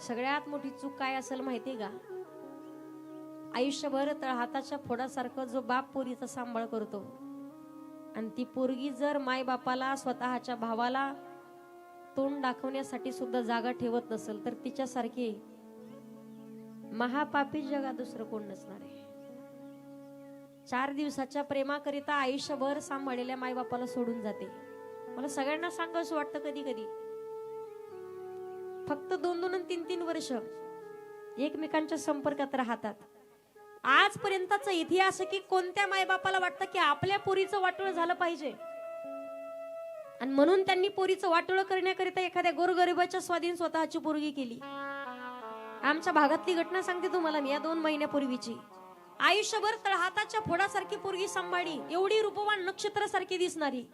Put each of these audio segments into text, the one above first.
सगळ्यात मोठी चूक काय असेल माहिती का? आयुष्यभर तर हाताच्या फोडासारखं जो बाप पोरीचा सांभाळ करतो. आणि ती पोरगी जर माय बापाला स्वतःच्या भावाला तोंड दाखवण्यासाठी सुद्धा जागा ठेवत नसेल तर तिच्यासारखी महापापी जगा दुसरं कोण नसणार आहे? चार दिवसाच्या प्रेमाकरिता आयुष्यभर सांभाळलेल्या मायबापाला सोडून जाते. मला सगळ्यांना सांगावंसं वाटतं कधी कधी फक्त दोन दोन आणि तीन तीन वर्ष एकमेकांच्या संपर्कात राहतात. आजपर्यंतचा इतिहास आहे की कोणत्या मायबापाला वाटतं की आपल्या पोरीचं वाटोळ झालं पाहिजे? आणि म्हणून त्यांनी पोरीचं वाटोळ करण्याकरिता एखाद्या गोरगरिबाच्या स्वाधीन स्वतःची पोरगी केली. आमच्या भागातली घटना सांगते तुम्हाला मी या दोन महिन्यापूर्वीची. आयुष्यभर तळहाताच्या फोडासारखी पोरगी सांभाळी एवढी रूपवान नक्षत्रासारखी दिसणारी.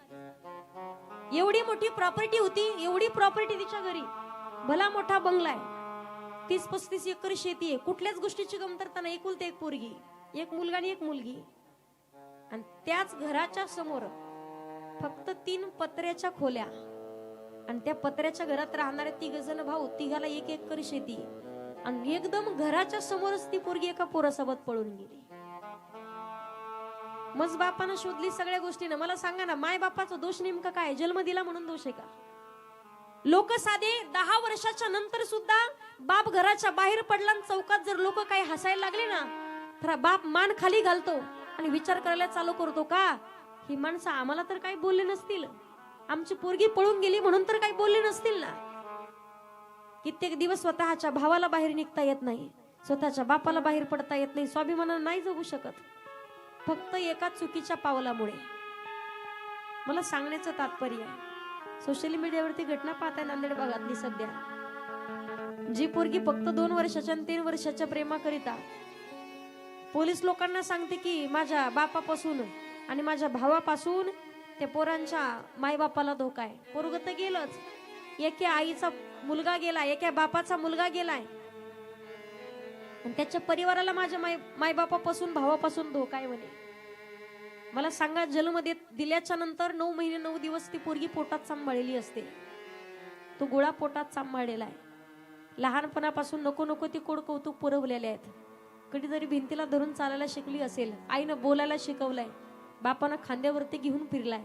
एवढी मोठी प्रॉपर्टी होती एवढी प्रॉपर्टी तिच्या घरी. भला मोठा बंगला आहे. तीस पस्तीस एकर शेती आहे. कुठल्याच गोष्टीची कमतरता नाही. एकुलते एक पोरगी एक मुलगा आणि एक मुलगी आणि त्याच घराच्या समोर फक्त तीन पत्र्याच्या खोल्या. आणि त्या पत्र्याच्या घरात राहणारे तिघ जण भाऊ तिघाला एक एकर शेती आणि एकदम घराच्या समोरच ती पोरगी एका पोरासोबत पळून गेली. मग बापानं शोधली सगळ्या गोष्टीनं. मला सांगा ना माय बापाचा दोष नेमका काय जन्म दिला म्हणून दोष आहे का? लोक साधे दहा वर्षाच्या नंतर सुद्धा बाप घराच्या बाहेर पडला आणि चौकात जर लोक काही हसायला लागले ना तर बाप मान खाली घालतो आणि विचार करायला चालू करतो का? ही माणसं आम्हाला तर काही बोलले नसतील. आमची पोरगी पळून गेली म्हणून तर काही बोलले नसतील ना. कित्येक दिवस स्वतःच्या भावाला बाहेर निघता येत नाही स्वतःच्या बापाला बाहेर पडता येत नाही स्वाभिमानानं नाही जगू शकत. फक्त एका चुकीच्या पावलामुळे. मला सांगण्याचं तात्पर्य आहे सोशल मीडियावरती घटना पाहताय नांदेड भागातली सध्या. जी पोरगी फक्त दोन वर्षाच्या आणि तीन वर्षाच्या प्रेमाकरिता. पोलीस लोकांना सांगते की माझ्या बापापासून आणि माझ्या भावापासून त्या पोरांच्या मायबापाला धोका आहे. पोरग तर गेलंच. एका आईचा मुलगा गेला एका बापाचा मुलगा गेलाय. आणि त्याच्या परिवाराला माझ्या माय मायबापापासून भावापासून धोका आहे म्हणे. मला सांगा जन्म देत दिल्याच्या नंतर नऊ महिने नऊ दिवस ती पोरगी पोटात सांभाळलेली असते. तो गोळा पोटात सांभाळलेला आहे. लहानपणापासून नको नको ती कोड कौतुक पुरवलेले आहेत. कधीतरी भिंतीला धरून चालायला शिकली असेल आईनं बोलायला शिकवलंय बापानं खांद्यावरती घेऊन फिरलाय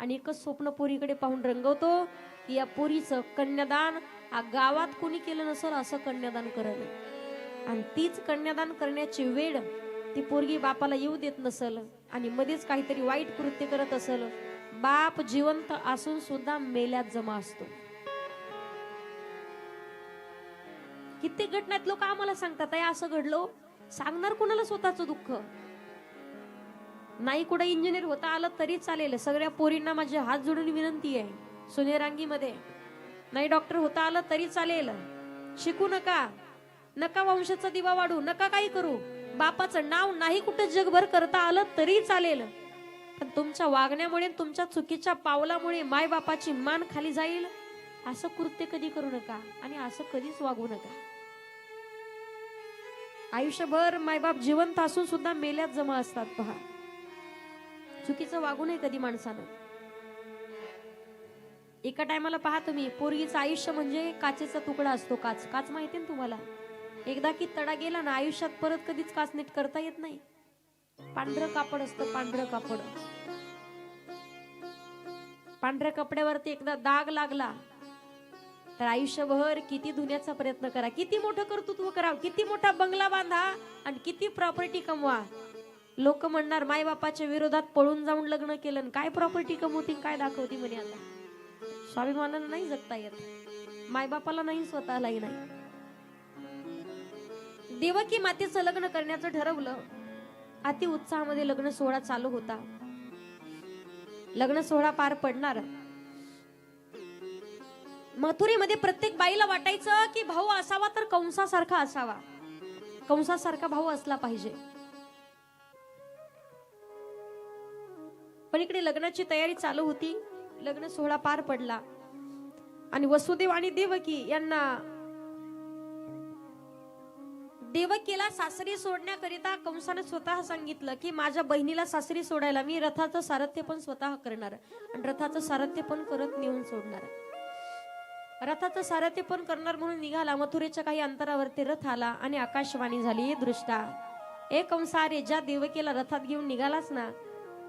आणि एकच स्वप्न पोरीकडे पाहून रंगवतो की या पोरीचं कन्यादान आ गावात कोणी केलं नसेल असं कन्यादान करावं आणि तीच कन्यादान करण्याची वेळ ती पोरगी बापाला येऊ देत नसल आणि मध्येच काहीतरी वाईट कृत्य करत असल बाप जिवंत असून सुद्धा मेल्यात जमा असतो. कित्येक घटनात लोक आम्हाला सांगतात असं घडलो हो. सांगणार कोणाला स्वतःचं दुःख? नाही कुठं इंजिनियर होता आलं तरी चालेल. सगळ्या पोरींना माझे हात जोडून विनंती आहे सोनेरांगीमध्ये नाही डॉक्टर होता आलं तरी चालेल. शिकू नका. नका वंशाचा दिवा वाढू नका काही करू. बापाचं नाव नाही कुठं जगभर करता आलं तरी चालेल. पण तुमच्या वागण्यामुळे तुमच्या चुकीच्या पावलामुळे माय बापाची मान खाली जाईल. असं कृत्य कधी करू नका आणि असं कधीच वागू नका. आयुष्यभर मायबाप जिवंत असून सुद्धा मेल्यात जमा असतात पहा. चुकीचं वागू नये कधी माणसानं. एका टायमाला पहा तुम्ही पोरगीचं आयुष्य म्हणजे काचेचा तुकडा असतो काच. काच माहिती ना तुम्हाला? एकदा की तडा गेला ना आयुष्यात परत कधीच कासनीट करता येत नाही. पांढरं कापड असतं पांढरं कापड. पांढऱ्या कपड्यावरती एकदा दाग लागला तर आयुष्यभर किती धुण्याचा प्रयत्न करा. किती मोठं कर्तृत्व करा किती मोठा बंगला बांधा आणि किती प्रॉपर्टी कमवा. लोक म्हणणार माय बापाच्या विरोधात पळून जाऊन लग्न केलं आणि काय प्रॉपर्टी कमवती काय दाखवती म्हणे आता. स्वाभिमानानं नाही जगता येत. मायबापाला नाही स्वतःलाही नाही. देवकी मातेचं लग्न करण्याचं ठरवलं. अति उत्साहामध्ये लग्न सोहळा चालू होता. लग्न सोहळा पार पडणार. मथुरेमध्ये प्रत्येक बाईला वाटायचं की भाऊ असावा तर कंसासारखा असावा. कंसासारखा भाऊ असला पाहिजे. पण इकडे लग्नाची तयारी चालू होती. लग्न सोहळा पार पडला. आणि वसुदेव आणि देवकी यांना देवकीला सासरी सोडण्याकरिता कंसाने स्वतः सांगितलं की माझ्या बहिणीला सासरी सोडायला मी रथाचं सारथ्य पण स्वतः करणार आणि रथाचं सारथ्य पण करत नेऊन सोडणार. रथाचं सारथ्य पण करणार म्हणून निघाला. मथुरेच्या काही अंतरावरती रथ आला आणि आकाशवाणी झाली. "हे दृष्टा ए कंसारे ज्या देवकीला रथात घेऊन निघालास ना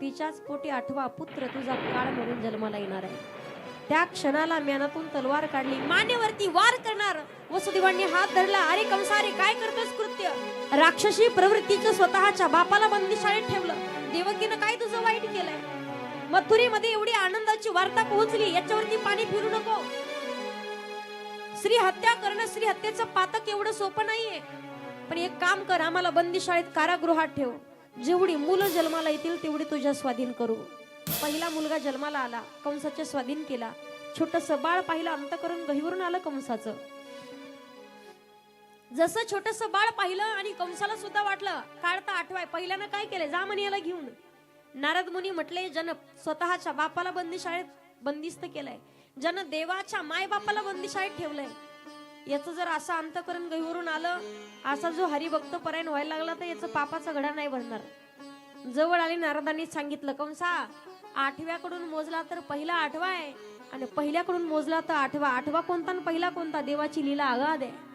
तिच्याच पोटी आठवा पुत्र तुझा काळ म्हणून जन्माला येणार आहे. त्या क्षणाला म्यानातून तलवार काढली. मानेवरती वार करणार. वसुदेवांनी हात धरला. अरे कंसारे काय करतोस कृत्य? राक्षसी प्रवृत्तीचं स्वतःच्या बापाला बंदिशाळेत ठेवलं. देवकीनं काय तुझं वाईट केलंय? मथुरीमध्ये एवढी आनंदाची वार्ता पोहोचली. याच्यावरती पाणी फिरू नको. स्त्री हत्या करणं स्त्री हत्येचं पातक एवढं सोपं नाहीये. पण एक काम कर आम्हाला बंदीशाळेत कारागृहात ठेव. जेवढी मुलं जन्माला येतील तेवढी तुझ्या स्वाधीन करू. पहिला मुलगा जन्माला आला कंसाच्या स्वाधीन केला. छोटस बाळ पाहिलं अंतकरण गहीवरून आलं कंसाचं. जसं छोटस बाळ पाहिलं आणि कंसाला सुद्धा वाटलं काढता आठवाय पहिल्यानं काय केलं? जा म्हणे याला घेऊन. नारद मुनी म्हटले जन स्वतःच्या बापाला बंदीशाळेत बंदिस्त केलंय. जन देवाच्या माय बापाला बंदिशाळेत ठेवलंय. याचं जर असं अंतकरण गहीवरून आलं असा जो हरिभक्त परायण व्हायला लागला तर याचं पापाचा घडा नाही भरणार. जवळ आली नारदांनी सांगितलं कंसा आठव्याकडून मोजला तर पहिला आठवा आहे. आणि पहिल्याकडून मोजला तर आठवा. आठवा कोणता आणि पहिला कोणता? देवाची लीला आगाद आहे.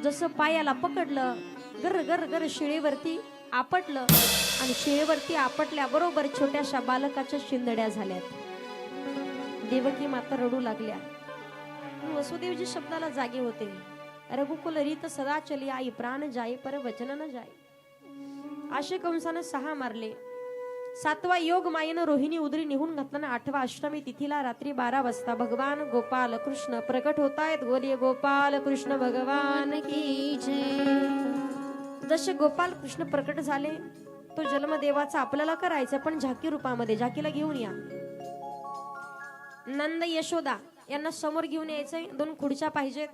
जसं पायाला पकडलं गर गर गर शिळेवरती आपटलं आणि शिळेवरती आपटल्याबरोबर छोट्याशा बालकाच्या शिंदड्या झाल्यात. देवकी माता रडू लागल्या. वसुदेवजी शब्दाला जागे होते. रघुकुल रीत सदा चली आई प्राण जाई पर वचन न जाई. असे कंसानं सहा मारले. सातवा योग मायेनं रोहिणी उदरी निघून घातल्यानं आठवा अष्टमी तिथीला रात्री बारा वाजता भगवान गोपाल कृष्ण प्रकट होत आहेत गोलिय गोपाल कृष्ण भगवान की जय. जसे गोपाल कृष्ण प्रकट झाले तो जन्मदेवाचा आपल्याला करायचा पण झाकी रूपामध्ये झाकीला घेऊन या. नंद यशोदा यांना समोर घेऊन यायचंय. दोन खुर्च्या पाहिजेत.